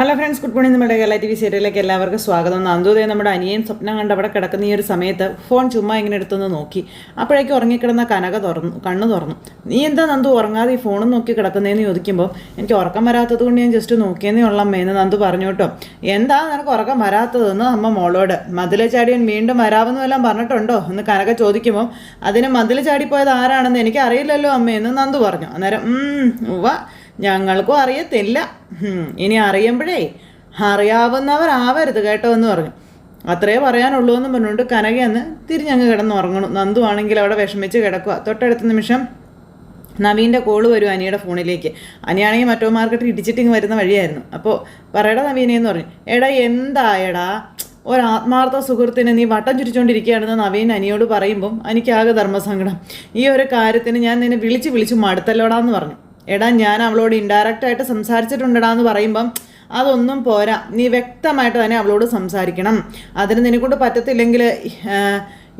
Hello friends good morning നമ്മുടെ Kerala T V സീരിയലിലേക്ക് എല്ലാവർക്കും സ്വാഗതം. നന്ദുദേ നമ്മുടെ അനിയൻ സ്വപ്നം കണ്ട് അവിടെ കിടക്കുന്ന ഈ ഒരു സമയത്ത് ഫോൺ ചുമ്മാ ഇങ്ങനെ എടുത്തൊന്ന് നോക്കി. അപ്പോഴേക്കും ഉറങ്ങിക്കിടന്ന കനക തുറന്നു കണ്ണു തുറന്നു. നീ എന്താ നന്ദു ഉറങ്ങാതെ ഈ ഫോണും നോക്കി കിടക്കുന്നതെന്ന് ചോദിക്കുമ്പോൾ എനിക്ക് ഉറക്കം വരാത്തത് കൊണ്ട് ഞാൻ ജസ്റ്റ് നോക്കിയെന്നേ ഉള്ള അമ്മയെന്ന് നന്ദു പറഞ്ഞു കേട്ടോ. എന്താ നിനക്ക് ഉറക്കം വരാത്തതെന്ന് അമ്മ മോളോട്? മതിലെ ചാടിയൻ വീണ്ടും വരാമെന്നും എല്ലാം പറഞ്ഞിട്ടുണ്ടോ? എന്ന് കനക ചോദിക്കുമ്പോൾ അതിന് മതിൽ ചാടിപ്പോയത് ആരാണെന്ന് എനിക്ക് അറിയില്ലല്ലോ അമ്മയെന്ന് നന്ദു പറഞ്ഞു. അന്നേരം "ഉം, ഉവ്വ. ഞങ്ങൾക്കും അറിയത്തില്ല. ഇനി അറിയുമ്പോഴേ അറിയാവുന്നവരാവരുത് കേട്ടോ എന്ന് പറഞ്ഞു. അത്രേ പറയാനുള്ളൂ എന്ന് പറഞ്ഞുകൊണ്ട് കനകയെന്ന് തിരിഞ്ഞങ്ങ് കിടന്ന് ഉറങ്ങണു. നന്ദു ആണെങ്കിൽ അവിടെ വിഷമിച്ച് കിടക്കുക തൊട്ടടുത്ത നിമിഷം നവീന്റെ കോൾ വരും അനിയുടെ ഫോണിലേക്ക്. അനിയാണെങ്കിൽ മറ്റോ മാർക്കറ്റ് ഇടിച്ചിട്ടിങ് വരുന്ന വഴിയായിരുന്നു. അപ്പോൾ പറയടാ നവീനെ എന്ന് പറഞ്ഞു. എടാ എന്തായടാ? ഒരു ആത്മാർത്ഥ സുഹൃത്തിന് നീ വട്ടം ചുരിച്ചുകൊണ്ടിരിക്കുകയാണെന്ന് നവീൻ അനിയോട് പറയുമ്പം എനിക്കാകെ ധർമ്മസങ്കടം. ഈ ഒരു കാര്യത്തിന് ഞാൻ നിന്നെ വിളിച്ച് വിളിച്ച് മടുത്തല്ലോടാന്ന് പറഞ്ഞു. എടാ ഞാൻ അവളോട് ഇൻഡയറക്റ്റ് ആയിട്ട് സംസാരിച്ചിട്ടുണ്ടടാ എന്ന് പറയുമ്പം അതൊന്നും പോരാ. നീ വ്യക്തമായിട്ട് തന്നെ അവളോട് സംസാരിക്കണം. അതിന് നിന്നെക്കൊണ്ട് പറ്റത്തില്ലെങ്കിൽ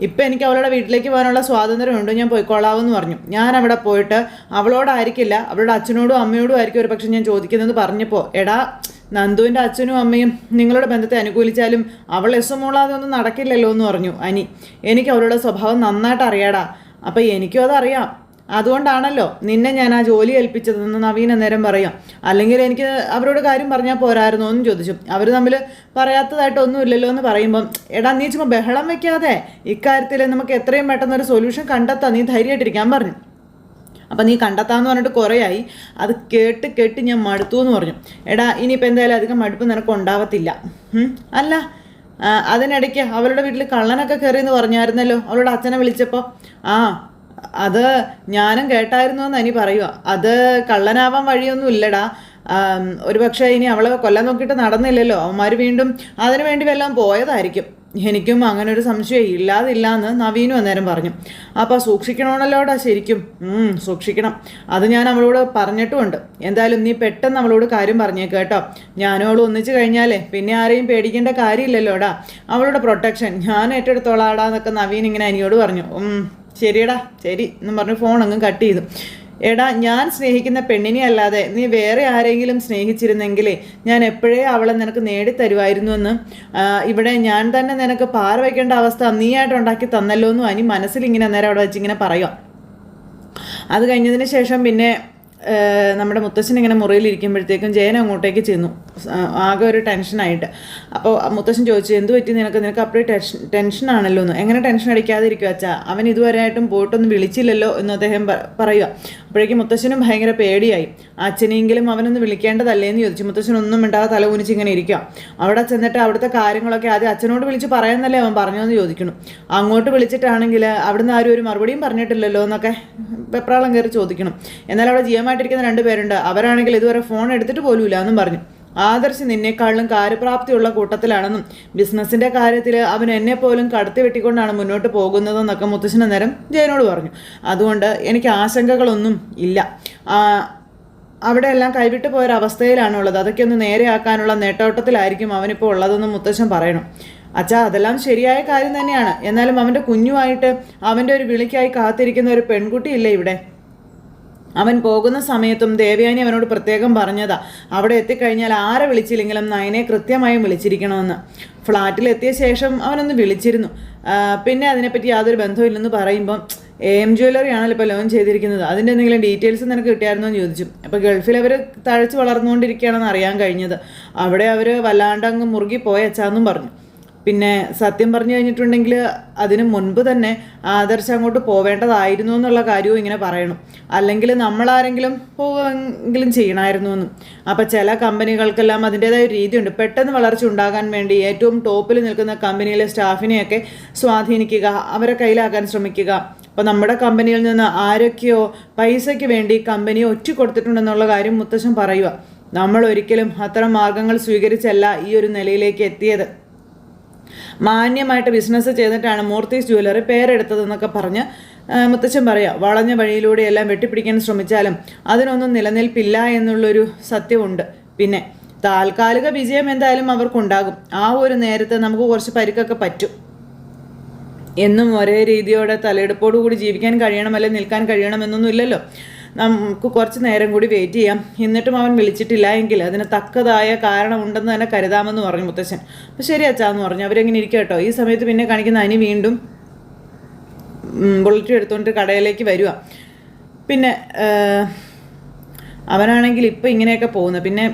ഇപ്പം എനിക്ക് അവളുടെ വീട്ടിലേക്ക് പോകാനുള്ള സ്വാതന്ത്ര്യമുണ്ട്. ഞാൻ പോയിക്കോളാവെന്ന് പറഞ്ഞു. ഞാൻ അവിടെ പോയിട്ട് അവളോടായിരിക്കില്ല അവളുടെ അച്ഛനോടും അമ്മയോടും ആയിരിക്കും ഒരു പക്ഷേ ഞാൻ ചോദിക്കുന്നത് പറഞ്ഞപ്പോൾ എടാ നന്ദുവിന്റെ അച്ഛനും അമ്മയും നിങ്ങളുടെ ബന്ധത്തെ അനുകൂലിച്ചാലും അവൾ എസ്സുമോളാതെ ഒന്നും നടക്കില്ലല്ലോ എന്ന് പറഞ്ഞു അനി. എനിക്ക് അവളുടെ സ്വഭാവം നന്നായിട്ട് അറിയാടാ. അപ്പം എനിക്കും അതറിയാം. അതുകൊണ്ടാണല്ലോ നിന്നെ ഞാൻ ആ ജോലി ഏൽപ്പിച്ചതെന്ന് നവീൻ അന്നേരം പറയാം. അല്ലെങ്കിൽ എനിക്ക് അവരോട് കാര്യം പറഞ്ഞാൽ പോരായിരുന്നു എന്നും ചോദിച്ചു. അവർ തമ്മിൽ പറയാത്തതായിട്ട് ഒന്നുമില്ലല്ലോ എന്ന് പറയുമ്പം എടാ നീ ചുമ്മാ ബഹളം വെക്കാതെ ഇക്കാര്യത്തിൽ നമുക്ക് എത്രയും പെട്ടെന്ന് ഒരു സൊല്യൂഷൻ കണ്ടെത്താം നീ ധൈര്യമായിട്ടിരിക്കാൻ പറഞ്ഞു. അപ്പം നീ കണ്ടെത്താമെന്ന് പറഞ്ഞിട്ട് കുറേയായി. അത് കേട്ട് കേട്ട് ഞാൻ മടുത്തു എന്ന് പറഞ്ഞു. എടാ ഇനിയിപ്പോൾ എന്തായാലും അധികം മടുപ്പ് നിനക്ക് ഉണ്ടാവത്തില്ല? അല്ല അതിനിടയ്ക്ക് അവളുടെ വീട്ടിൽ കള്ളനൊക്കെ കയറിയെന്ന് പറഞ്ഞായിരുന്നല്ലോ. അവളുടെ അച്ഛനെ വിളിച്ചപ്പോൾ ആ അത് ഞാനും കേട്ടായിരുന്നു എന്ന് അനി പറയുക അത് കള്ളനാവാൻ വഴിയൊന്നും ഇല്ലടാ ആം, ഒരു പക്ഷേ ഇനി അവളെ കൊല്ലാൻ നോക്കിയിട്ട് നടന്നില്ലല്ലോ. അവന്മാർ വീണ്ടും അതിനു വേണ്ടി വല്ലതും പോയതായിരിക്കും. എനിക്കും അങ്ങനെ ഒരു സംശയം ഇല്ലാതില്ല എന്ന് നവീനും അന്നേരം പറഞ്ഞു. അപ്പോൾ സൂക്ഷിക്കണമല്ലോടാ ശരിക്കും. സൂക്ഷിക്കണം. അത് ഞാൻ അവളോട് പറഞ്ഞിട്ടുമുണ്ട്. എന്തായാലും നീ പെട്ടെന്ന് അവളോട് കാര്യം പറഞ്ഞേക്ക് കേട്ടോ. ഞാനും അവൾ ഒന്നിച്ചു കഴിഞ്ഞാലേ പിന്നെ ആരെയും പേടിക്കേണ്ട കാര്യമില്ലല്ലോടാ. അവളുടെ പ്രൊട്ടക്ഷൻ ഞാൻ ഏറ്റെടുത്തോളാടാ എന്നൊക്കെ നവീൻ ഇങ്ങനെ അനിയോട് പറഞ്ഞു. ശരിയടാ ശരി എന്നും പറഞ്ഞ് ഫോൺ അങ്ങ് കട്ട് ചെയ്തു. എടാ ഞാൻ സ്നേഹിക്കുന്ന പെണ്ണിനെ അല്ലാതെ നീ വേറെ ആരെങ്കിലും സ്നേഹിച്ചിരുന്നെങ്കിലേ ഞാൻ എപ്പോഴേ അവളെ നിനക്ക് നേടിത്തരുമായിരുന്നു എന്ന്. ഇവിടെ ഞാൻ തന്നെ നിനക്ക് പാറ വയ്ക്കേണ്ട അവസ്ഥ നീയായിട്ട് ഉണ്ടാക്കി തന്നല്ലോ എന്നും അനി മനസ്സിൽ ഇങ്ങനെ അന്നേരം അവിടെ വെച്ച് ഇങ്ങനെ പറയുക അത് കഴിഞ്ഞതിന് ശേഷം പിന്നെ നമ്മുടെ മുത്തശ്ശൻ ഇങ്ങനെ മുറിയിലിരിക്കുമ്പോഴത്തേക്കും ജയൻ അങ്ങോട്ടേക്ക് ചെന്നു. ആകെ ഒരു ടെൻഷനായിട്ട്. അപ്പോൾ മുത്തശ്ശൻ ചോദിച്ചു എന്ത് പറ്റി? നിനക്ക് നിനക്ക് അപ്പോഴേ ടെൻഷൻ ടെൻഷനാണല്ലോ എന്ന്. എങ്ങനെ ടെൻഷൻ അടിക്കാതിരിക്കുക അച്ഛാ? അവൻ ഇതുവരെ ആയിട്ടും പോയിട്ടൊന്നും വിളിച്ചില്ലല്ലോ എന്ന് അദ്ദേഹം പറയുക. അപ്പോഴേക്കും മുത്തശ്ശനും ഭയങ്കര പേടിയായി. അച്ഛനെങ്കിലും അവനൊന്ന് വിളിക്കേണ്ടതല്ലേ? എന്ന് ചോദിച്ചു. മുത്തശ്ശൻ ഒന്നും മിണ്ടാതെ തല കുനിച്ച് ഇങ്ങനെ ഇരിക്കുക. അവിടെ ചെന്നിട്ട് അവിടുത്തെ കാര്യങ്ങളൊക്കെ ആദ്യം അച്ഛനോട് വിളിച്ച് പറയാമെന്നല്ലേ അവൻ പറഞ്ഞതെന്ന് ചോദിക്കണം അങ്ങോട്ട് വിളിച്ചിട്ടാണെങ്കിൽ അവിടുന്ന് ആരും ഒരു മറുപടിയും പറഞ്ഞിട്ടില്ലല്ലോ എന്നൊക്കെ വെപ്രാളം കയറി ചോദിക്കണം എന്നാൽ അവിടെ ജീവമായിട്ടിരിക്കുന്ന രണ്ട് പേരുണ്ട്. അവരാണെങ്കിൽ ഇതുവരെ ഫോൺ എടുത്തിട്ട് പോലുമില്ല എന്നും പറഞ്ഞു. ആദർശ് നിന്നേക്കാളിലും കാര്യപ്രാപ്തിയുള്ള കൂട്ടത്തിലാണെന്നും ബിസിനസിന്റെ കാര്യത്തിൽ അവൻ എന്നെ പോലും കടത്തി വെട്ടിക്കൊണ്ടാണ് മുന്നോട്ട് പോകുന്നതെന്നൊക്കെ മുത്തശ്ശൻ നേരം ജയനോട് പറഞ്ഞു. അതുകൊണ്ട് എനിക്ക് ആശങ്കകളൊന്നും ഇല്ല. അവിടെ എല്ലാം കൈവിട്ട് പോയൊരവസ്ഥയിലാണുള്ളത് അതൊക്കെ ഒന്ന് നേരെയാക്കാനുള്ള നേട്ടോട്ടത്തിലായിരിക്കും അവനിപ്പോൾ ഉള്ളതെന്ന് മുത്തശ്ശൻ പറയണം. അച്ഛാ അതെല്ലാം ശരിയായ കാര്യം തന്നെയാണ്. എന്നാലും അവന്റെ കുഞ്ഞുമായിട്ട് അവന്റെ ഒരു വിളിക്കായി കാത്തിരിക്കുന്ന ഒരു പെൺകുട്ടിയില്ലേ ഇവിടെ? അവൻ പോകുന്ന സമയത്തും ദേവയാനി അവനോട് പ്രത്യേകം പറഞ്ഞതാ. അവിടെ എത്തിക്കഴിഞ്ഞാൽ ആരെ വിളിച്ചില്ലെങ്കിലും നയനെ കൃത്യമായും വിളിച്ചിരിക്കണമെന്ന്. ഫ്ലാറ്റിൽ എത്തിയ ശേഷം അവനൊന്ന് വിളിച്ചിരുന്നു. പിന്നെ അതിനെപ്പറ്റി യാതൊരു ബന്ധമില്ലെന്ന് പറയുമ്പം എ ജ്വല്ലറി ആണല്ലോ ഇപ്പോൾ ലോൺ ചെയ്തിരിക്കുന്നത്. അതിന്റെ എന്തെങ്കിലും ഡീറ്റെയിൽസ് നിനക്ക് കിട്ടിയായിരുന്നോ എന്ന് ചോദിച്ചു. അപ്പോൾ ഗൾഫിൽ അവർ തഴച്ച് വളർന്നുകൊണ്ടിരിക്കുകയാണെന്ന് അറിയാൻ കഴിഞ്ഞത്. അവിടെ അവർ വല്ലാണ്ടങ്ങ് മുറുകി പോയച്ചാന്നും പറഞ്ഞു. പിന്നെ സത്യം പറഞ്ഞു കഴിഞ്ഞിട്ടുണ്ടെങ്കിൽ അതിന് മുൻപ് തന്നെ ആദർശം അങ്ങോട്ട് പോവേണ്ടതായിരുന്നു എന്നുള്ള കാര്യവും ഇങ്ങനെ പറയണം. അല്ലെങ്കിൽ നമ്മളാരെങ്കിലും പോവെങ്കിലും ചെയ്യണമായിരുന്നു എന്നും. അപ്പം ചില കമ്പനികൾക്കെല്ലാം അതിന്റേതായ രീതിയുണ്ട്. പെട്ടെന്ന് വളർച്ച ഉണ്ടാകാൻ വേണ്ടി ഏറ്റവും ടോപ്പിൽ നിൽക്കുന്ന കമ്പനിയിലെ സ്റ്റാഫിനെയൊക്കെ സ്വാധീനിക്കുക അവരെ കയ്യിലാക്കാൻ ശ്രമിക്കുക. അപ്പോൾ നമ്മുടെ കമ്പനിയിൽ നിന്ന് ആരൊക്കെയോ പൈസയ്ക്ക് വേണ്ടി കമ്പനിയെ ഒറ്റ കൊടുത്തിട്ടുണ്ടെന്നുള്ള കാര്യം മുത്തശ്ശൻ പറയുക. നമ്മൾ ഒരിക്കലും അത്തരം മാർഗങ്ങൾ സ്വീകരിച്ചല്ല ഈ ഒരു നിലയിലേക്ക് എത്തിയത്. മാന്യമായിട്ട് ബിസിനസ് ചെയ്തിട്ടാണ് മൂർത്തീസ് ജ്വല്ലറി പേരെടുത്തതെന്നൊക്കെ പറഞ്ഞ് മുത്തച്ഛൻ പറയാം വളഞ്ഞ വഴിയിലൂടെ എല്ലാം വെട്ടിപ്പിടിക്കാൻ ശ്രമിച്ചാലും അതിനൊന്നും നിലനിൽപ്പില്ല എന്നുള്ളൊരു സത്യമുണ്ട്. പിന്നെ താൽക്കാലിക വിജയം എന്തായാലും അവർക്കുണ്ടാകും. ആ ഒരു നേരത്തെ നമുക്ക് കുറച്ച് പരിക്കൊക്കെ പറ്റും. എന്നും ഒരേ രീതിയോടെ തലയെടുപ്പോടു കൂടി ജീവിക്കാൻ കഴിയണം അല്ലെങ്കിൽ നിൽക്കാൻ കഴിയണമെന്നൊന്നും ഇല്ലല്ലോ. നമുക്ക് കുറച്ച് നേരം കൂടി വെയിറ്റ് ചെയ്യാം. എന്നിട്ടും അവൻ വിളിച്ചിട്ടില്ല എങ്കിൽ അതിന് തക്കതായ കാരണമുണ്ടെന്ന് തന്നെ കരുതാമെന്ന് പറഞ്ഞു മുത്തശ്ശൻ. അപ്പോൾ ശരി അച്ഛാന്ന് പറഞ്ഞു. അവരെങ്ങനെ ഇരിക്കുക കേട്ടോ? ഈ സമയത്ത് പിന്നെ കാണിക്കുന്ന അനി വീണ്ടും ബുള്ളറ്റ് എടുത്തുകൊണ്ട് കടയിലേക്ക് വരിക പിന്നെ അവനാണെങ്കിൽ ഇപ്പം ഇങ്ങനെയൊക്കെ പോകുന്നത് പിന്നെ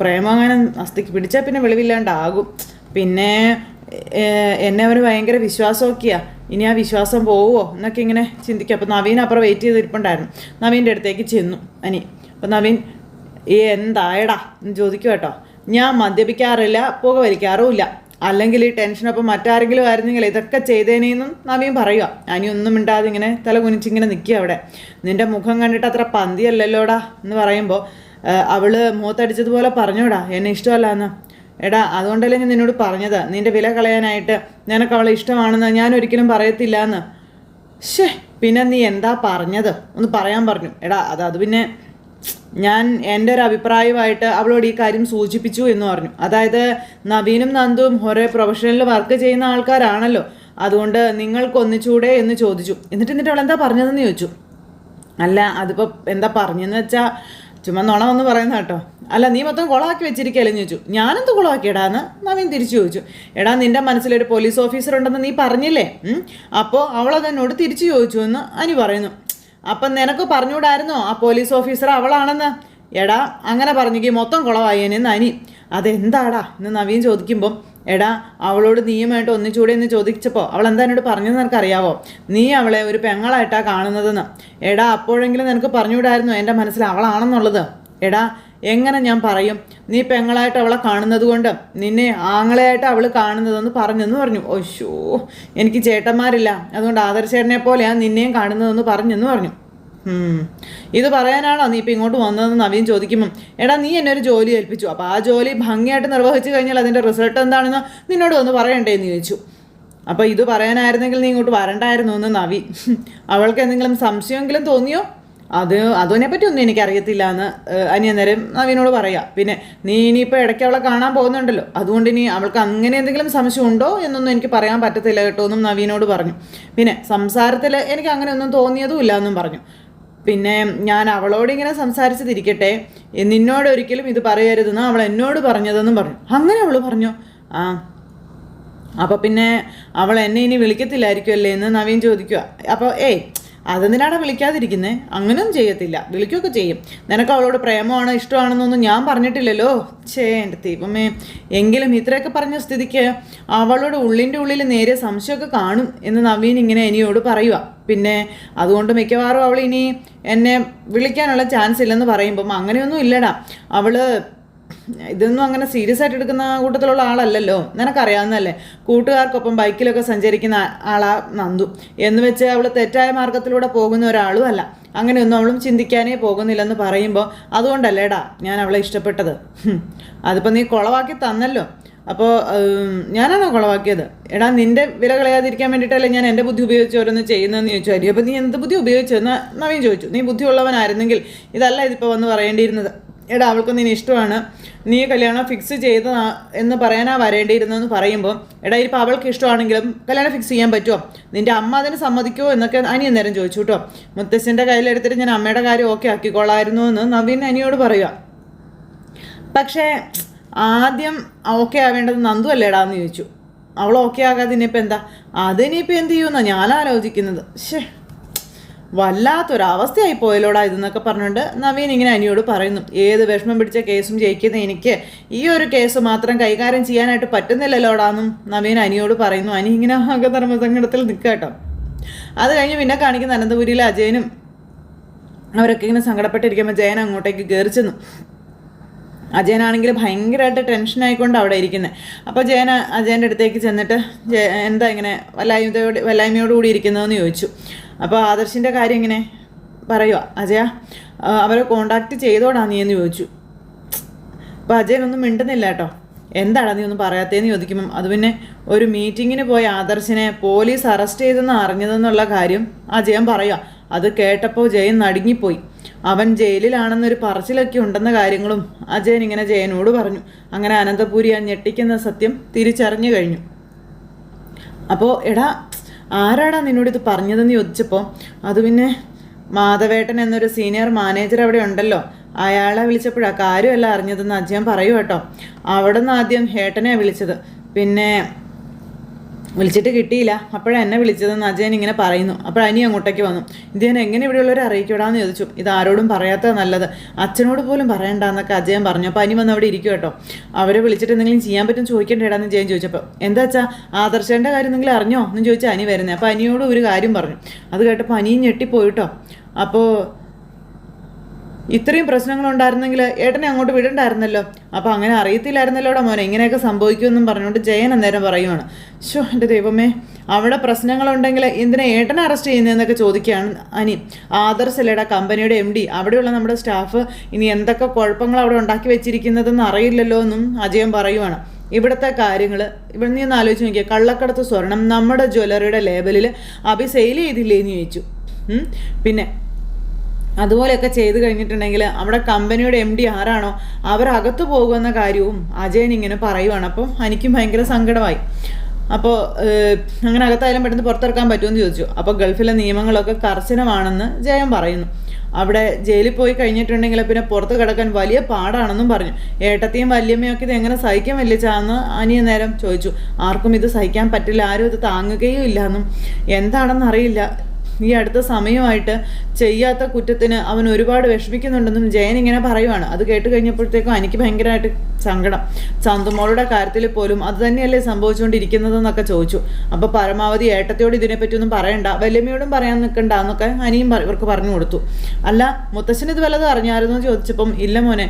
പ്രേമങ്ങാനം അസ്ഥിക്ക് പിടിച്ചാൽ പിന്നെ വെളിവില്ലാണ്ടാകും. പിന്നെ എന്നെ അവർ ഭയങ്കര വിശ്വാസമൊക്കെയാ. ഇനി ആ വിശ്വാസം പോവുമോ എന്നൊക്കെ ഇങ്ങനെ ചിന്തിക്കുക അപ്പോൾ നവീൻ അപ്പുറം വെയിറ്റ് ചെയ്തിരിപ്പുണ്ടായിരുന്നു. നവീന്റെ അടുത്തേക്ക് ചെന്നു. അനി അപ്പോൾ നവീൻ ഈ എന്തായടാ? എന്ന് ചോദിക്കും കേട്ടോ ഞാൻ മദ്യപിക്കാറില്ല പുക വലിക്കാറുമില്ല അല്ലെങ്കിൽ ഈ ടെൻഷനൊപ്പം മറ്റാരെങ്കിലും ആയിരുന്നെങ്കിൽ ഇതൊക്കെ ചെയ്തേനേന്നും നവീൻ പറയുക അനി ഒന്നും മിണ്ടാതെ ഇങ്ങനെ തല കുനിച്ചിങ്ങനെ നിൽക്കുക അവിടെ. നിന്റെ മുഖം കണ്ടിട്ട് അത്ര പന്തിയല്ലല്ലോടാ? എന്ന് പറയുമ്പോൾ അവൾ മൂത്തടിച്ചതുപോലെ പറഞ്ഞോടാ. എന്നെ ഇഷ്ടമല്ല എന്ന് എടാ അതുകൊണ്ടല്ലേ ഞാൻ നിന്നോട് പറഞ്ഞത്? നിന്റെ വില കളയാനായിട്ട് നിനക്ക് അവളെ ഇഷ്ടമാണെന്ന് ഞാൻ ഒരിക്കലും പറയത്തില്ല എന്ന് ഷേ പിന്നെ നീ എന്താ പറഞ്ഞത്? ഒന്ന് പറയാൻ പറഞ്ഞു. എടാ അത് അത് പിന്നെ ഞാൻ എന്റെ ഒരു അഭിപ്രായമായിട്ട് അവളോട് ഈ കാര്യം സൂചിപ്പിച്ചു എന്ന് പറഞ്ഞു. അതായത് നവീനും നന്ദുവും ഒരേ പ്രൊഫഷണലിൽ വർക്ക് ചെയ്യുന്ന ആൾക്കാരാണല്ലോ. അതുകൊണ്ട് നിങ്ങൾക്ക് ഒന്നിച്ചൂടെ എന്ന് ചോദിച്ചു. എന്നിട്ട് എന്നിട്ട് അവൾ എന്താ പറഞ്ഞതെന്ന് ചോദിച്ചു. അല്ല അതിപ്പോൾ എന്താ പറഞ്ഞെന്ന് വെച്ചാൽ ചുമ്മാ നുണ ഒന്ന് പറയുന്ന കേട്ടോ. അല്ല നീ മൊത്തം കുളമാക്കി വെച്ചിരിക്കുകയല്ലേ ചോദിച്ചു. ഞാനെന്ത് കുളമാക്കിയടാന്ന് നവീൻ തിരിച്ചു ചോദിച്ചു. എടാ നിന്റെ മനസ്സിലൊരു പോലീസ് ഓഫീസർ ഉണ്ടെന്ന് നീ പറഞ്ഞില്ലേ? അപ്പോൾ അവളത് എന്നോട് തിരിച്ചു ചോദിച്ചു എന്ന് അനി പറയുന്നു. അപ്പം നിനക്ക് പറഞ്ഞുകൂടായിരുന്നോ? ആ പോലീസ് ഓഫീസർ അവളാണെന്ന്? എടാ അങ്ങനെ പറഞ്ഞെങ്കിൽ മൊത്തം കുളവായേനെന്ന് അനി. അതെന്താടാ? എന്ന് നവീൻ ചോദിക്കുമ്പം എടാ അവളോട് നീയുമായിട്ട് ഒന്നിച്ചൂടെ എന്ന് ചോദിച്ചപ്പോൾ അവൾ എന്താ എന്നോട് പറഞ്ഞതെന്ന് നിനക്കറിയാവോ? നീ അവളെ ഒരു പെങ്ങളായിട്ടാ കാണുന്നതെന്ന്. എടാ അപ്പോഴെങ്കിലും നിനക്ക് പറഞ്ഞുകൂടായിരുന്നു എന്റെ മനസ്സിൽ അവളാണെന്നുള്ളത്? എടാ എങ്ങനെ ഞാൻ പറയും? നീ പെങ്ങളായിട്ട് അവളെ കാണുന്നത് കൊണ്ട് നിന്നെ ആങ്ങളെയായിട്ട് അവൾ കാണുന്നതെന്ന് പറഞ്ഞെന്ന് പറഞ്ഞു. ഓശോ എനിക്ക് ചേട്ടന്മാരില്ല. അതുകൊണ്ട് ആദർശേട്ടനെ പോലെയാണ് നിന്നെയും കാണുന്നതെന്ന് പറഞ്ഞെന്ന് പറഞ്ഞു. ഇത് പറയാനാണോ നീ ഇപ്പം ഇങ്ങോട്ട് വന്നതെന്ന് നവീൻ ചോദിക്കുമ്പം എടാ നീ എന്നെ ഒരു ജോലി ഏൽപ്പിച്ചു. അപ്പോൾ ആ ജോലി ഭംഗിയായിട്ട് നിർവഹിച്ചു കഴിഞ്ഞാൽ അതിന്റെ റിസൾട്ട് എന്താണെന്ന് നിന്നോട് വന്ന് പറയണ്ടേ? എന്ന് ചോദിച്ചു. അപ്പോൾ ഇത് പറയാനായിരുന്നെങ്കിൽ നീ ഇങ്ങോട്ട് വരണ്ടായിരുന്നു എന്ന് നവി. അവൾക്ക് എന്തെങ്കിലും സംശയമെങ്കിലും തോന്നിയോ? അത് അതിനെപ്പറ്റി ഒന്നും എനിക്കറിയത്തില്ല എന്ന് അനിയന്നേരം നവീനോട് പറയാം. പിന്നെ നീ ഇനിയിപ്പോൾ ഇടയ്ക്ക് അവളെ കാണാൻ പോകുന്നുണ്ടല്ലോ. അതുകൊണ്ട് ഇനി അവൾക്ക് അങ്ങനെ എന്തെങ്കിലും സംശയം ഉണ്ടോ എന്നൊന്നും എനിക്ക് പറയാൻ പറ്റത്തില്ല കേട്ടോ എന്നും നവീനോട് പറഞ്ഞു. പിന്നെ സംസാരത്തിൽ എനിക്ക് അങ്ങനെ ഒന്നും തോന്നിയതും ഇല്ല എന്നും പറഞ്ഞു. പിന്നെ ഞാൻ അവളോട് ഇങ്ങനെ സംസാരിച്ചതിരിക്കട്ടെ. നിന്നോട് ഒരിക്കലും ഇത് പറയരുതെന്ന് അവൾ എന്നോട് പറഞ്ഞതെന്നും പറഞ്ഞു. അങ്ങനെ അവൾ പറഞ്ഞു ആ അപ്പോൾ പിന്നെ അവൾ എന്നെ ഇനി വിളിക്കത്തില്ലായിരിക്കുമല്ലേ എന്ന് നവീൻ ചോദിക്കുക അപ്പോൾ ഏയ് അതെന്തിനാണ് വിളിക്കാതിരിക്കുന്നത് അങ്ങനെയൊന്നും ചെയ്യത്തില്ല. വിളിക്കുകയൊക്കെ ചെയ്യും. നിനക്ക് അവളോട് പ്രേമമാണോ ഇഷ്ടമാണെന്നൊന്നും ഞാൻ പറഞ്ഞിട്ടില്ലല്ലോ? ഛേ എന്റെ ദൈവമേ. എങ്കിലും ഇത്രയൊക്കെ പറഞ്ഞ സ്ഥിതിക്ക് അവളോട് ഉള്ളിന്റെ ഉള്ളിൽ നേരെ സംശയമൊക്കെ കാണും എന്ന് നവീൻ ഇങ്ങനെ എനിയോട് പറയുക പിന്നെ അതുകൊണ്ട് മിക്കവാറും അവൾ ഇനി എന്നെ വിളിക്കാനുള്ള ചാൻസ് ഇല്ലെന്ന് പറയുമ്പം അങ്ങനെയൊന്നും ഇല്ലടാ. അവൾ ഇതൊന്നും അങ്ങനെ സീരിയസ് ആയിട്ട് എടുക്കുന്ന കൂട്ടത്തിലുള്ള ആളല്ലല്ലോ. നിനക്കറിയാവുന്നതല്ലേ? കൂട്ടുകാർക്കൊപ്പം ബൈക്കിലൊക്കെ സഞ്ചരിക്കുന്ന ആളാ നന്ദു. എന്ന് വെച്ച് അവൾ തെറ്റായ മാർഗത്തിലൂടെ പോകുന്ന ഒരാളും അല്ല. അങ്ങനെയൊന്നും അവളും ചിന്തിക്കാനേ പോകുന്നില്ലെന്ന് പറയുമ്പോൾ അതുകൊണ്ടല്ലേടാ ഞാൻ അവളെ ഇഷ്ടപ്പെട്ടത്. അതിപ്പോൾ നീ കുളവാക്കി തന്നല്ലോ. അപ്പോൾ ഞാനാണോ കുളവാക്കിയത്? എടാ നിന്റെ വില കളയാതിരിക്കാൻ വേണ്ടിയിട്ടല്ലേ ഞാൻ എന്റെ ബുദ്ധി ഉപയോഗിച്ച് ഓരോന്ന് ചെയ്യുന്നതെന്ന് ചോദിച്ചു അരി അപ്പോൾ നീ എന്ത് ബുദ്ധി ഉപയോഗിച്ചെന്ന് നവീൻ ചോദിച്ചു. നീ ബുദ്ധിയുള്ളവനായിരുന്നെങ്കിൽ ഇതല്ല ഇതിപ്പോൾ വന്ന് പറയേണ്ടിയിരുന്നത്. എടാ അവൾക്ക് നിന്നെ ഇഷ്ടമാണ്. നീ കല്യാണം ഫിക്സ് ചെയ്ത എന്ന് പറയാനാ വരേണ്ടിയിരുന്നെന്ന് പറയുമ്പോൾ എടാ ഇപ്പം അവൾക്ക് ഇഷ്ടമാണെങ്കിലും കല്യാണം ഫിക്സ് ചെയ്യാൻ പറ്റുമോ നിന്റെ അമ്മ അതിന് സമ്മതിക്കുമോ എന്നൊക്കെ അനിയൻ നേരം ചോദിച്ചു കേട്ടോ. മുത്തശ്ശന്റെ കയ്യിലെടുത്തിട്ട് ഞാൻ അമ്മയുടെ കാര്യം ഓക്കെ ആക്കിക്കോളായിരുന്നു എന്ന് നവീൻ അനിയോട് പറയുക പക്ഷേ ആദ്യം ഓക്കെ ആവേണ്ടത് നന്ദു അല്ലേടാ എന്ന് ചോദിച്ചു. അവൾ ഓക്കെ ആകാതെ ഇനിയിപ്പോൾ എന്താ? അതിനിപ്പോൾ എന്ത് ചെയ്യുമെന്നാണ് ഞാൻ ആലോചിക്കുന്നത്. ശേ വല്ലാത്തൊരവസ്ഥയായി പോയല്ലോടാ ഇതെന്നൊക്കെ പറഞ്ഞുകൊണ്ട് നവീൻ ഇങ്ങനെ അനിയോട് പറയുന്നു. ഏത് വിഷമം പിടിച്ച കേസും ജയിക്കുന്ന എനിക്ക് ഈ ഒരു കേസ് മാത്രം കൈകാര്യം ചെയ്യാനായിട്ട് പറ്റുന്നില്ലല്ലോടാന്നും നവീൻ അനിയോട് പറയുന്നു. അനി ഇങ്ങനെ ആകെ ധർമ്മസങ്കടത്തിൽ നിൽക്കുക കേട്ടോ. അത് കഴിഞ്ഞ് പിന്നെ കാണിക്കുന്ന അനന്തപുരിയിലെ അജയനും അവരൊക്കെ ഇങ്ങനെ സങ്കടപ്പെട്ടിരിക്കുമ്പോൾ ജയൻ അങ്ങോട്ടേക്ക് കയറി ചെന്നു. അജയനാണെങ്കിൽ ഭയങ്കരമായിട്ട് ടെൻഷനായിക്കൊണ്ട് അവിടെ ഇരിക്കുന്നത് അപ്പോൾ ജയൻ അജയന്റെ അടുത്തേക്ക് ചെന്നിട്ട് എന്താ ഇങ്ങനെ വല്ലായ്മയോട് വല്ലായ്മയോടുകൂടി ഇരിക്കുന്നതെന്ന് ചോദിച്ചു. അപ്പോൾ ആദർശിന്റെ കാര്യം ഇങ്ങനെ പറയുക അജയ അവരെ കോണ്ടാക്ട് ചെയ്തോടാ നീ എന്ന് ചോദിച്ചു. അപ്പോൾ അജയനൊന്നും മിണ്ടുന്നില്ല കേട്ടോ. എന്താടാ നീ ഒന്നും പറയാത്തേന്ന് ചോദിക്കുമ്പം. അത് പിന്നെ ഒരു മീറ്റിങ്ങിന് പോയി ആദർശിനെ പോലീസ് അറസ്റ്റ് ചെയ്തെന്ന് അറിഞ്ഞതെന്നുള്ള കാര്യം അജയൻ പറയുക അത് കേട്ടപ്പോൾ ജയൻ നടുങ്ങിപ്പോയി. അവൻ ജയിലിലാണെന്നൊരു പറച്ചിലൊക്കെ ഉണ്ടെന്ന കാര്യങ്ങളും അജയൻ ഇങ്ങനെ ജയനോട് പറഞ്ഞു. അങ്ങനെ അനന്തപുരി ആ ഞെട്ടിക്കുന്ന സത്യം തിരിച്ചറിഞ്ഞു കഴിഞ്ഞു. അപ്പോൾ എടാ ആരാടാ നിന്നോട് ഇത് പറഞ്ഞതെന്ന് ചോദിച്ചപ്പോൾ അത് പിന്നെ മാധവേട്ടൻ എന്നൊരു സീനിയർ മാനേജർ അവിടെ ഉണ്ടല്ലോ. അയാളെ വിളിച്ചപ്പോഴാണ് കാര്യമല്ല അറിഞ്ഞതെന്ന് അജയം പറയൂ കേട്ടോ. അവിടെ നിന്ന് ആദ്യം ഹേട്ടനെയാണ് വിളിച്ചത്. പിന്നെ വിളിച്ചിട്ട് കിട്ടിയില്ല. അപ്പോഴാണ് എന്നെ വിളിച്ചതെന്ന് അജയൻ ഇങ്ങനെ പറയുന്നു. അപ്പോൾ അനി അങ്ങോട്ടേക്ക് വന്നു. ഇത് ഞാൻ എങ്ങനെ ഇവിടെയുള്ളവരെ അറിയിക്കൂടാന്ന് ചോദിച്ചു. ഇത് ആരോടും പറയാത്തത് നല്ലത്. അച്ഛനോട് പോലും പറയണ്ടെന്നൊക്കെ അജയൻ പറഞ്ഞു. അപ്പോൾ അനി വന്ന് അവിടെ ഇരിക്കും കേട്ടോ. അവരെ വിളിച്ചിട്ട് എന്തെങ്കിലും ചെയ്യാൻ പറ്റും ചോദിക്കേണ്ടേടാന്ന് ജയൻ ചോദിച്ചപ്പോൾ. എന്താ വെച്ചാൽ ആദർശേന്റെ കാര്യം നിങ്ങൾ അറിഞ്ഞോ? എന്ന് ചോദിച്ചാൽ അനി വരുന്നത് അപ്പോൾ അനിയോട് ഒരു കാര്യം പറഞ്ഞു. അത് കേട്ടപ്പോൾ അനിയും ഞെട്ടിപ്പോയിട്ടോ അപ്പോൾ ഇത്രയും പ്രശ്നങ്ങളുണ്ടായിരുന്നെങ്കിൽ ഏട്ടനെ അങ്ങോട്ട് വിടണ്ടായിരുന്നല്ലോ. അപ്പോൾ അങ്ങനെ അറിയത്തില്ലായിരുന്നല്ലോടാ മോനെ? ഇങ്ങനെയൊക്കെ സംഭവിക്കുമെന്നും പറഞ്ഞുകൊണ്ട് ജയൻ അന്നേരം പറയുവാണ്. ഷോ എന്റെ ദൈവമേ. അവിടെ പ്രശ്നങ്ങളുണ്ടെങ്കിൽ എന്തിനാ ഏട്ടനെ അറസ്റ്റ് ചെയ്യുന്നതെന്നൊക്കെ ചോദിക്കുകയാണ് അനി. ആദർശല്ലേടാ കമ്പനിയുടെ എം ഡി അവിടെയുള്ള നമ്മുടെ സ്റ്റാഫ് ഇനി എന്തൊക്കെ കുഴപ്പങ്ങൾ അവിടെ ഉണ്ടാക്കി വെച്ചിരിക്കുന്നതെന്ന് അറിയില്ലല്ലോ എന്നും അജയൻ പറയുവാണ്. ഇവിടുത്തെ കാര്യങ്ങൾ ഇവിടെ നീ ഒന്ന് ആലോചിച്ച് നോക്കിയാൽ കള്ളക്കടത്ത് സ്വർണം നമ്മുടെ ജ്വല്ലറിയുടെ ലേബലിൽ അഭി സെയിൽ ചെയ്തില്ലേ എന്ന് ചോദിച്ചു പിന്നെ അതുപോലെയൊക്കെ ചെയ്ത് കഴിഞ്ഞിട്ടുണ്ടെങ്കിൽ അവിടെ കമ്പനിയുടെ എം ഡി ആരാണോ അവരകത്ത് പോകുമെന്ന കാര്യവും അജയൻ ഇങ്ങനെ പറയുവാണ്. അപ്പം എനിക്കും ഭയങ്കര സങ്കടമായി. അപ്പോൾ അങ്ങനെ അകത്തായാലും പെട്ടെന്ന് പുറത്തിറക്കാൻ പറ്റുമെന്ന് ചോദിച്ചു. അപ്പോൾ ഗൾഫിലെ നിയമങ്ങളൊക്കെ കർശനമാണെന്ന് ജയൻ പറയുന്നു. അവിടെ ജയിലിൽ പോയി കഴിഞ്ഞിട്ടുണ്ടെങ്കിൽ പിന്നെ പുറത്ത് കിടക്കാൻ വലിയ പാടാണെന്നും പറഞ്ഞു. ഏട്ടത്തെയും വല്യമ്മയും ഒക്കെ ഇത് എങ്ങനെ സഹിക്കാൻ വല്യച്ചാന്ന് അനിയ നേരം ചോദിച്ചു. ആർക്കും ഇത് സഹിക്കാൻ പറ്റില്ല ആരും ഇത് താങ്ങുകയും ഇല്ല എന്നും. എന്താണെന്ന് അറിയില്ല ഈ അടുത്ത സമയമായിട്ട് ചെയ്യാത്ത കുറ്റത്തിന് അവൻ ഒരുപാട് വിഷമിക്കുന്നുണ്ടെന്നും ജയൻ ഇങ്ങനെ പറയുവാണ്. അത് കേട്ട് കഴിഞ്ഞപ്പോഴത്തേക്കും എനിക്ക് ഭയങ്കരമായിട്ട് സങ്കടം. ചന്തുമോളുടെ കാര്യത്തിൽ പോലും അത് തന്നെയല്ലേ സംഭവിച്ചുകൊണ്ടിരിക്കുന്നതെന്നൊക്കെ ചോദിച്ചു. അപ്പോൾ പരമാവധി ഇതിനെപ്പറ്റി ഒന്നും പറയണ്ട. വല്യമ്മയോടും പറയാൻ നിൽക്കണ്ട എന്നൊക്കെ അനിയും ഇവർക്ക് പറഞ്ഞു കൊടുത്തു. അല്ല മുത്തശ്ശൻ ഇത് വല്ലതും അറിഞ്ഞായിരുന്നു ചോദിച്ചപ്പം ഇല്ല മോനെ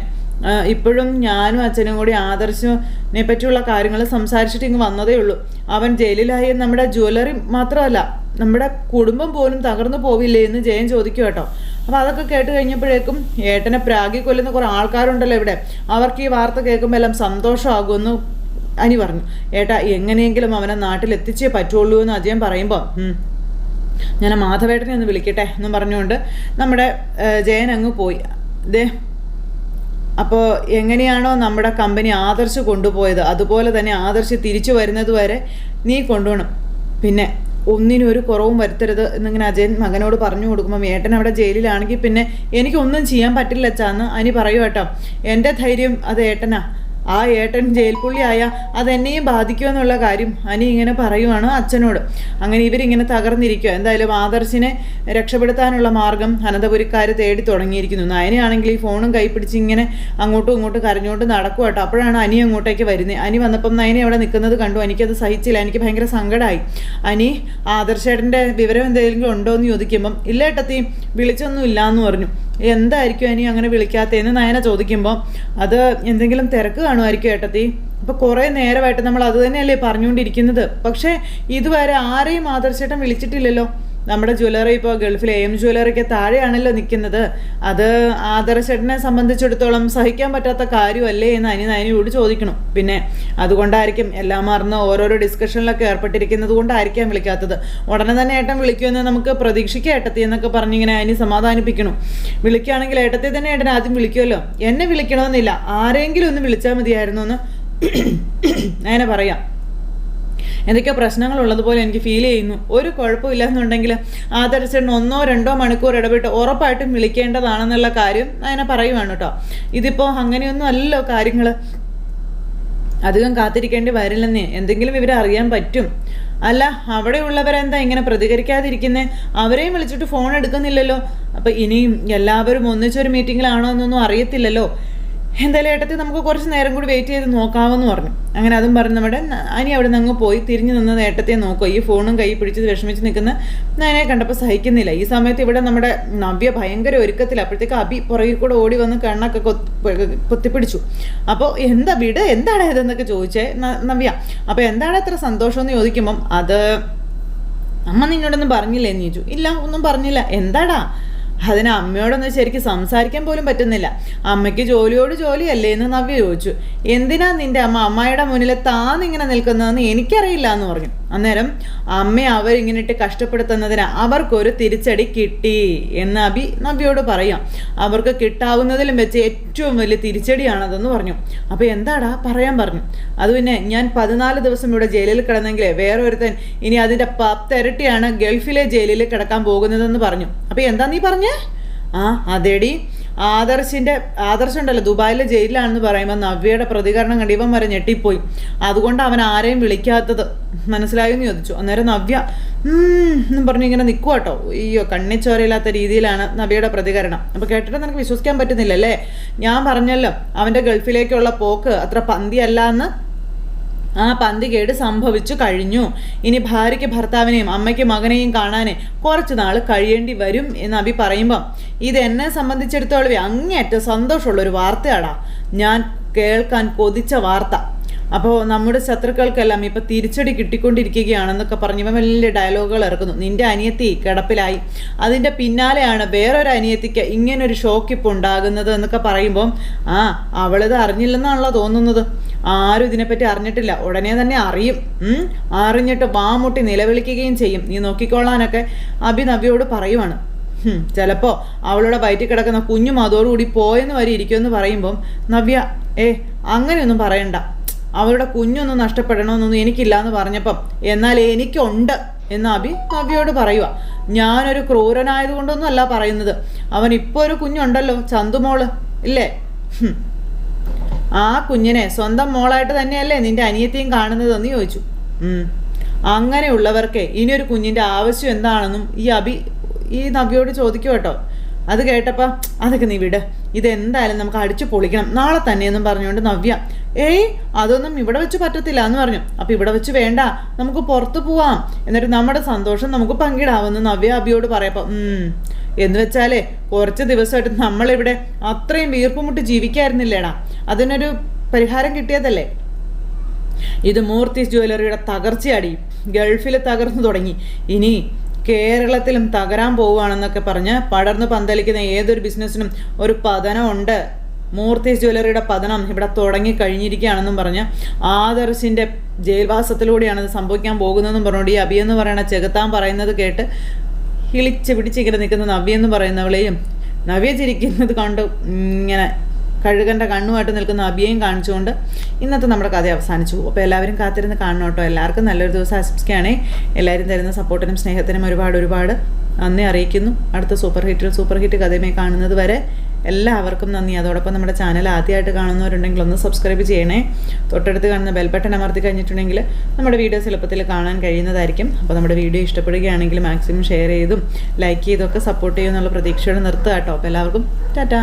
ഇപ്പോഴും ഞാനും അച്ഛനും കൂടി ആദർശിനെ പറ്റിയുള്ള കാര്യങ്ങൾ സംസാരിച്ചിട്ട് ഇങ്ങ് വന്നതേ ഉള്ളൂ. അവൻ ജയിലിലായി നമ്മുടെ ജ്വല്ലറി മാത്രമല്ല നമ്മുടെ കുടുംബം പോലും തകർന്നു പോവില്ലേ എന്ന് ജയൻ ചോദിക്കും കേട്ടോ. അപ്പോൾ അതൊക്കെ കേട്ട് കഴിഞ്ഞപ്പോഴേക്കും ഏട്ടനെ പ്രാഗി കൊല്ലുന്ന കുറേ ആൾക്കാരുണ്ടല്ലോ ഇവിടെ. അവർക്ക് ഈ വാർത്ത കേൾക്കുമ്പോൾ എല്ലാം സന്തോഷമാകുമെന്ന് അനി പറഞ്ഞു. ഏട്ടാ എങ്ങനെയെങ്കിലും അവനെ നാട്ടിൽ എത്തിച്ചേ പറ്റുള്ളൂ എന്ന് അജയൻ പറയുമ്പോൾ ഞാൻ മാധവേട്ടനെ ഒന്ന് വിളിക്കട്ടെ എന്ന് പറഞ്ഞുകൊണ്ട് നമ്മുടെ ജയൻ അങ്ങ് പോയി. ദേ അപ്പോൾ എങ്ങനെയാണോ നമ്മുടെ കമ്പനി ആദർശ് കൊണ്ടുപോയത് അതുപോലെ തന്നെ ആദർശ് തിരിച്ചു വരുന്നത് വരെ നീ കൊണ്ടുപോകണം. പിന്നെ ഒന്നിനും ഒരു കുറവും വരുത്തരുത് എന്നിങ്ങനെ അജയൻ മകനോട് പറഞ്ഞു കൊടുക്കുമ്പോൾ ഏട്ടൻ അവിടെ ജയിലിലാണെങ്കിൽ പിന്നെ എനിക്കൊന്നും ചെയ്യാൻ പറ്റില്ല അച്ഛാന്ന് അനി പറയൂ കേട്ടോ. എന്റെ ധൈര്യം അത് ഏട്ടനാ. ആ ഏട്ടൻ ജയിൽ പുള്ളിയായ അതെന്നെയും ബാധിക്കുമെന്നുള്ള കാര്യം അനി ഇങ്ങനെ പറയുവാണ് അച്ഛനോട്. അങ്ങനെ ഇവരിങ്ങനെ തകർന്നിരിക്കുക. എന്തായാലും ആദർശിനെ രക്ഷപ്പെടുത്താനുള്ള മാർഗം അനന്തപുരിക്കാർ തേടി തുടങ്ങിയിരിക്കുന്നു. നയനയാണെങ്കിൽ ഈ ഫോണും കൈപ്പിടിച്ച് ഇങ്ങനെ അങ്ങോട്ടും ഇങ്ങോട്ടും കരഞ്ഞുകൊണ്ട് നടക്കുക കേട്ടോ. അപ്പോഴാണ് അനി അങ്ങോട്ടേക്ക് വരുന്നത് അനി വന്നപ്പം നയനെ അവിടെ നിൽക്കുന്നത് കണ്ടു. എനിക്കത് സഹിച്ചില്ല. എനിക്ക് ഭയങ്കര സങ്കടമായി അനി ആദർശേട്ടന്റെ വിവരം എന്തെങ്കിലും ഉണ്ടോ എന്ന് ചോദിക്കുമ്പം ഇല്ല ഏട്ടത്തി വിളിച്ചൊന്നും ഇല്ല എന്ന് പറഞ്ഞു. എന്തായിരിക്കും ഇനി അങ്ങനെ വിളിക്കാത്തതെന്ന് നയന ചോദിക്കുമ്പോൾ അത് എന്തെങ്കിലും തിരക്ക് കാണുമായിരിക്കും ഏട്ടത്തി. അപ്പോൾ കുറേ നേരമായിട്ട് നമ്മൾ അത് തന്നെയല്ലേ പറഞ്ഞുകൊണ്ടിരിക്കുന്നത്. പക്ഷേ ഇതുവരെ ആരെയും ആദർശേട്ടൻ വിളിച്ചിട്ടില്ലല്ലോ. നമ്മുടെ ജ്വല്ലറി ഇപ്പോൾ ഗൾഫിലെ എം ജ്വല്ലറിക്ക് താഴെയാണല്ലോ നിൽക്കുന്നത് അത് ആദർശേട്ടനെ സംബന്ധിച്ചിടത്തോളം സഹിക്കാൻ പറ്റാത്ത കാര്യമല്ലേ എന്ന് അനി നയനിയോട് ചോദിക്കണം. പിന്നെ അതുകൊണ്ടായിരിക്കും എല്ലാം മറന്ന് ഓരോരോ ഡിസ്കഷനിലൊക്കെ ഏർപ്പെട്ടിരിക്കുന്നത് കൊണ്ടായിരിക്കാം വിളിക്കാത്തത്. ഉടനെ തന്നെ ഏട്ടൻ വിളിക്കുമെന്ന് നമുക്ക് പ്രതീക്ഷിക്കാം ഏട്ടത്തി എന്നൊക്കെ പറഞ്ഞിങ്ങനെ അനി സമാധാനിപ്പിക്കണം. വിളിക്കുകയാണെങ്കിൽ ഏട്ടത്തെ തന്നെ ഏട്ടൻ ആദ്യം വിളിക്കുമല്ലോ. എന്നെ വിളിക്കണമെന്നില്ല. ആരെങ്കിലും ഒന്ന് വിളിച്ചാൽ മതിയായിരുന്നു എന്ന് അങ്ങനെ പറയാം. എന്തൊക്കെയോ പ്രശ്നങ്ങളുള്ളതുപോലെ എനിക്ക് ഫീൽ ചെയ്യുന്നു. ഒരു കുഴപ്പമില്ല എന്നുണ്ടെങ്കിൽ ആദർശന് ഒന്നോ രണ്ടോ മണിക്കൂർ ഇടപെട്ട് ഉറപ്പായിട്ടും വിളിക്കേണ്ടതാണെന്നുള്ള കാര്യം അതിനെ പറയുവാണ് കേട്ടോ ഇതിപ്പോൾ അങ്ങനെയൊന്നും അല്ലല്ലോ കാര്യങ്ങൾ അധികം കാത്തിരിക്കേണ്ടി വരില്ലെന്നേ. എന്തെങ്കിലും ഇവരെ അറിയാൻ പറ്റും. അല്ല അവിടെയുള്ളവരെന്താ ഇങ്ങനെ പ്രതികരിക്കാതിരിക്കുന്നേ? അവരെയും വിളിച്ചിട്ട് ഫോൺ എടുക്കുന്നില്ലല്ലോ. അപ്പം ഇനിയും എല്ലാവരും ഒന്നിച്ചൊരു മീറ്റിങ്ങിലാണോ എന്നൊന്നും അറിയത്തില്ലല്ലോ. എന്തായാലും ഏട്ടത്തി നമുക്ക് കുറച്ച് നേരം കൂടി വെയിറ്റ് ചെയ്ത് നോക്കാമെന്ന് പറഞ്ഞു. അങ്ങനെ അതും പറഞ്ഞ് നമ്മുടെ അനി അവിടെ നിന്ന് പോയി തിരിഞ്ഞു നിന്ന് നേട്ടത്തെ നോക്കുക. ഈ ഫോണും കൈ പിടിച്ച് വിഷമിച്ച് നിൽക്കുന്ന നയനെ കണ്ടപ്പോൾ സഹിക്കുന്നില്ല. ഈ സമയത്ത് ഇവിടെ നമ്മുടെ നവ്യ ഭയങ്കര ഒരുക്കത്തിൽ അപ്പോഴത്തേക്ക് അബി പുറകിൽ കൂടെ ഓടി വന്ന് കണ്ണൊക്കെ കൊത്തിപ്പിടിച്ചു. അപ്പോൾ എന്താ വിട്? എന്താണ് ഇതെന്നൊക്കെ ചോദിച്ചേ നവ്യ. അപ്പോൾ എന്താണ് അത്ര സന്തോഷമെന്ന് ചോദിക്കുമ്പം അത് അമ്മ നിന്നോടൊന്നും പറഞ്ഞില്ലേ എന്ന് ചോദിച്ചു. ഇല്ല ഒന്നും പറഞ്ഞില്ല. എന്താടാ? അതിന് അമ്മയോടൊന്ന് ശരിക്കും സംസാരിക്കാൻ പോലും പറ്റുന്നില്ല. അമ്മയ്ക്ക് ജോലിയോട് ജോലിയല്ലേ എന്ന് നവ്യ ചോദിച്ചു. എന്തിനാ നിന്റെ അമ്മ അമ്മായിയുടെ മുന്നിൽ താന്നിങ്ങനെ നിൽക്കുന്നതെന്ന് എനിക്കറിയില്ല എന്ന് പറഞ്ഞു. അന്നേരം അമ്മ അവരിങ്ങനിട്ട് കഷ്ടപ്പെടുത്തുന്നതിന് അവർക്കൊരു തിരിച്ചടി കിട്ടി എന്ന് അബി നബിയോട് പറയാം. അവർക്ക് കിട്ടാവുന്നതിലും വെച്ച് ഏറ്റവും വലിയ തിരിച്ചടിയാണതെന്ന് പറഞ്ഞു. അപ്പോൾ എന്താടാ പറയാൻ പറഞ്ഞു. അത് പിന്നെ ഞാൻ പതിനാല് ദിവസം ഇവിടെ ജയിലിൽ കിടന്നെങ്കിൽ വേറെ ഒരുത്തൻ ഇനി അതിന്റെ പത്തിരട്ടിയാണ് ഗൾഫിലെ ജയിലിൽ കിടക്കാൻ പോകുന്നതെന്ന് പറഞ്ഞു. അപ്പോൾ എന്താ നീ പറഞ്ഞേ? ആ അതേടി. ആദർശിന്റെ ആദർശം ഉണ്ടല്ലോ ദുബായിലെ ജയിലിലാണെന്ന് പറയുമ്പോൾ നവ്യയുടെ പ്രതികരണം കണ്ട് വരെ ഞെട്ടിപ്പോയി. അതുകൊണ്ട് അവൻ ആരെയും വിളിക്കാത്തത്. മനസ്സിലായെന്ന് ചോദിച്ചു. അന്നേരം നവ്യ എന്നും പറഞ്ഞ് ഇങ്ങനെ നിൽക്കുക കേട്ടോ അയ്യോ കണ്ണിച്ചോരയില്ലാത്ത രീതിയിലാണ് നവ്യയുടെ പ്രതികരണം. അപ്പോൾ കേട്ടിട്ട് നിനക്ക് വിശ്വസിക്കാൻ പറ്റുന്നില്ലല്ലേ? ഞാൻ പറഞ്ഞല്ലോ അവന്റെ ഗൾഫിലേക്കുള്ള പോക്ക് അത്ര പന്തിയല്ല എന്ന് ആ പന്തി കേട് സംഭവിച്ചു കഴിഞ്ഞു. ഇനി ഭാര്യയ്ക്ക് ഭർത്താവിനെയും അമ്മയ്ക്ക് മകനെയും കാണാനേ കുറച്ച് നാൾ കഴിയേണ്ടി വരും എന്ന് അഭി പറയുമ്പം ഇത് എന്നെ സംബന്ധിച്ചിടത്തോളം അങ്ങേയറ്റം സന്തോഷമുള്ള ഒരു വാർത്തയാടാ. ഞാൻ കേൾക്കാൻ കൊതിച്ച വാർത്ത. അപ്പോൾ നമ്മുടെ ശത്രുക്കൾക്കെല്ലാം ഇപ്പം തിരിച്ചടി കിട്ടിക്കൊണ്ടിരിക്കുകയാണെന്നൊക്കെ പറഞ്ഞ് ഇവൻ വലിയ ഡയലോഗുകൾ ഇറക്കുന്നു. നിന്റെ അനിയത്തി കിടപ്പിലായി. അതിന്റെ പിന്നാലെയാണ് വേറൊരു അനിയത്തിക്ക് ഇങ്ങനൊരു ഷോക്ക് ഇപ്പോൾ ഉണ്ടാകുന്നത് എന്നൊക്കെ പറയുമ്പം ആ അവളിത് അറിഞ്ഞില്ലെന്നാണല്ലോ തോന്നുന്നത്. ആരും ഇതിനെപ്പറ്റി അറിഞ്ഞിട്ടില്ല. ഉടനെ തന്നെ അറിയും? അറിഞ്ഞിട്ട് വാമുട്ടി നിലവിളിക്കുകയും ചെയ്യും. നീ നോക്കിക്കോളാനൊക്കെ അഭി നവ്യോട് പറയുവാണ്. ചിലപ്പോൾ ചിലപ്പോ അവളുടെ വയറ്റിൽ കിടക്കുന്ന കുഞ്ഞും അതോടുകൂടി പോയെന്ന് വരെ ഇരിക്കുമെന്ന് പറയുമ്പം നവ്യ ഏ അങ്ങനെയൊന്നും പറയണ്ട. അവളുടെ കുഞ്ഞൊന്നും നഷ്ടപ്പെടണമെന്നൊന്നും എനിക്കില്ല എന്ന് പറഞ്ഞപ്പം എന്നാൽ എനിക്കുണ്ട് എന്ന് അഭി നവ്യയോട് പറയുക ഞാനൊരു ക്രൂരനായതുകൊണ്ടൊന്നും അല്ല പറയുന്നത്. അവൻ ഇപ്പോൾ ഒരു കുഞ്ഞുണ്ടല്ലോ ചന്തുമോൾ. ഇല്ലേ. ആ കുഞ്ഞിനെ സ്വന്തം മോളായിട്ട് തന്നെയല്ലേ നിന്റെ അനിയത്തെയും കാണുന്നതെന്ന് ചോദിച്ചു. ഇനി ഒരു കുഞ്ഞിന്റെ ആവശ്യം എന്താണെന്നും ഈ അഭി ഈ നബിയോട് ചോദിക്കും കേട്ടോ. അത് കേട്ടപ്പോൾ അതൊക്കെ നീ വിട്. ഇതെന്തായാലും നമുക്ക് അടിച്ചു പൊളിക്കണം. നാളെ തന്നെയെന്നും പറഞ്ഞുകൊണ്ട് നവ്യ ഏയ് അതൊന്നും ഇവിടെ വെച്ച് പറ്റത്തില്ല എന്ന് പറഞ്ഞു. അപ്പം ഇവിടെ വെച്ച് വേണ്ട നമുക്ക് പുറത്ത് പോവാം. എന്നിട്ട് നമ്മുടെ സന്തോഷം നമുക്ക് പങ്കിടാമെന്ന് നവ്യ അബിയോട് പറയപ്പോൾ ഉം. എന്ന് വെച്ചാലേ കുറച്ച് ദിവസമായിട്ട് നമ്മളിവിടെ അത്രയും വീർപ്പുമുട്ടി ജീവിക്കായിരുന്നില്ലേടാ? അതിനൊരു പരിഹാരം കിട്ടിയതല്ലേ? ഇത് മൂർത്തി ജ്വല്ലറിയുടെ തകർച്ചയാടി. ഗൾഫിൽ തകർന്നു തുടങ്ങി. ഇനി കേരളത്തിലും തകരാൻ പോവുകയാണെന്നൊക്കെ പറഞ്ഞ് പടർന്നു പന്തലിക്കുന്ന ഏതൊരു ബിസിനസ്സിനും ഒരു പതനമുണ്ട്. മൂർത്തീസ് ജ്വല്ലറിയുടെ പതനം ഇവിടെ തുടങ്ങി കഴിഞ്ഞിരിക്കുകയാണെന്നും പറഞ്ഞ് ആദർശിന്റെ ജയിൽവാസത്തിലൂടെയാണ് ഇത് സംഭവിക്കാൻ പോകുന്നതെന്നും പറഞ്ഞുകൊണ്ട് ഈ അബിയെന്ന് പറയുന്ന ചെകുത്താൻ പറയുന്നത് കേട്ട് കിളിച്ച് പിടിച്ചിങ്ങനെ നിൽക്കുന്ന നവ്യ എന്ന് പറയുന്നവളെയും നവ്യ ചിരിക്കുന്നത് കണ്ട് ഇങ്ങനെ കഴുകന്റെ കണ്ണുമായിട്ട് നിൽക്കുന്ന അബിയെയും കാണിച്ചുകൊണ്ട് ഇന്നത്തെ നമ്മുടെ കഥ അവസാനിച്ചു. അപ്പോൾ എല്ലാവരും കാത്തിരുന്ന് കാണണം കേട്ടോ. എല്ലാവർക്കും നല്ലൊരു ദിവസം ആശംസിക്കുകയാണേ. എല്ലാവരും തരുന്ന സപ്പോർട്ടിനും സ്നേഹത്തിനും ഒരുപാട് ഒരുപാട് നന്ദി അറിയിക്കുന്നു. അടുത്ത സൂപ്പർ ഹിറ്റിൽ സൂപ്പർ ഹിറ്റ് കഥയുമായി കാണുന്നത് വരെ എല്ലാവർക്കും നന്ദി. അതോടൊപ്പം നമ്മുടെ ചാനൽ ആദ്യമായിട്ട് കാണുന്നവരുണ്ടെങ്കിൽ ഒന്ന് സബ്സ്ക്രൈബ് ചെയ്യണേ. തൊട്ടടുത്ത് കാണുന്ന ബെൽബട്ടൺ അമർത്തി കഴിഞ്ഞിട്ടുണ്ടെങ്കിൽ നമ്മുടെ വീഡിയോസ് എളുപ്പത്തിൽ കാണാൻ കഴിയുന്നതായിരിക്കും. അപ്പോൾ നമ്മുടെ വീഡിയോ ഇഷ്ടപ്പെടുകയാണെങ്കിൽ മാക്സിമം ഷെയർ ചെയ്തും ലൈക്ക് ചെയ്തൊക്കെ സപ്പോർട്ട് ചെയ്യുമെന്നുള്ള പ്രതീക്ഷയോടെ നിർത്തുക കേട്ടോ. അപ്പോൾ എല്ലാവർക്കും ടാറ്റാ.